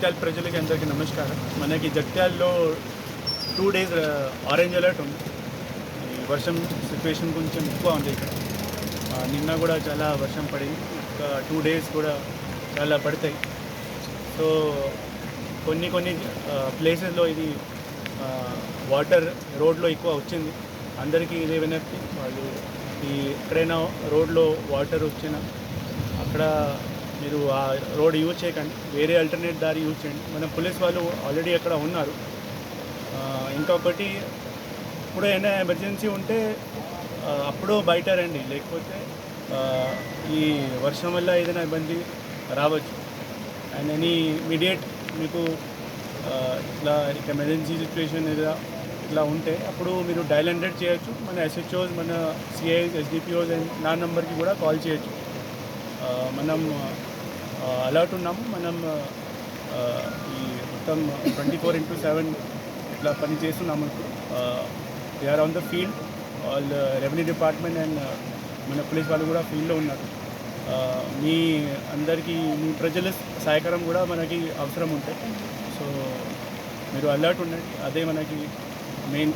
జగిత్యాల ప్రజలకి అందరికీ నమస్కారం. మనకి జగిత్యాల్లో టూ డేస్ ఆరెంజ్ అలర్ట్ ఉంది. ఈ వర్షం సిచ్యువేషన్ కొంచెం ఎక్కువ ఉంది ఇక్కడ. నిన్న కూడా చాలా వర్షం పడింది. ఒక టూ డేస్ కూడా చాలా పడతాయి. సో కొన్ని కొన్ని ప్లేసెస్లో ఇది వాటర్ రోడ్లో ఎక్కువ వచ్చింది. అందరికీ ఇదే వినతి. వాళ్ళు ఈ ఎక్కడైనా రోడ్లో వాటర్ వచ్చినా అక్కడ మీరు ఆ రోడ్ యూజ్ చేయకండి వేరే ఆల్టర్నేట్ దారి యూజ్ చేయండి. మన పోలీస్ వాళ్ళు ఆల్రెడీ అక్కడ ఉన్నారు. ఇంకొకటి ఇప్పుడు ఏమైనా ఎమర్జెన్సీ ఉంటే అప్పుడు బయట రండి. లేకపోతే ఈ వర్షం వల్ల ఏదైనా ఇబ్బంది రావచ్చు. అండ్ ఎనీ ఇమీడియట్ మీకు ఇట్లా ఎమర్జెన్సీ సిచ్యువేషన్ ఏదైనా ఇట్లా ఉంటే అప్పుడు మీరు డైల్ హండ్రెడ్ చేయొచ్చు. మన ఎస్హెచ్ఓస్ మన సిఐస్ ఎస్డిపిఓస్ అండ్ నా నెంబర్కి కూడా కాల్ చేయొచ్చు. మనం అలర్ట్ ఉన్నాము. మనం ఈ మొత్తం ట్వంటీ ఫోర్ ఇంటూ సెవెన్ ఇట్లా పని చేస్తున్నాము ఇప్పుడు. Are on the field all revenue department and మన పోలీస్ వాళ్ళు కూడా ఫీల్డ్లో ఉన్నారు. మీ అందరికీ మీ ప్రజల సహకారం కూడా మనకి అవసరం ఉంటుంది సో మీరు అలర్ట్ ఉండండి. అదే మనకి మెయిన్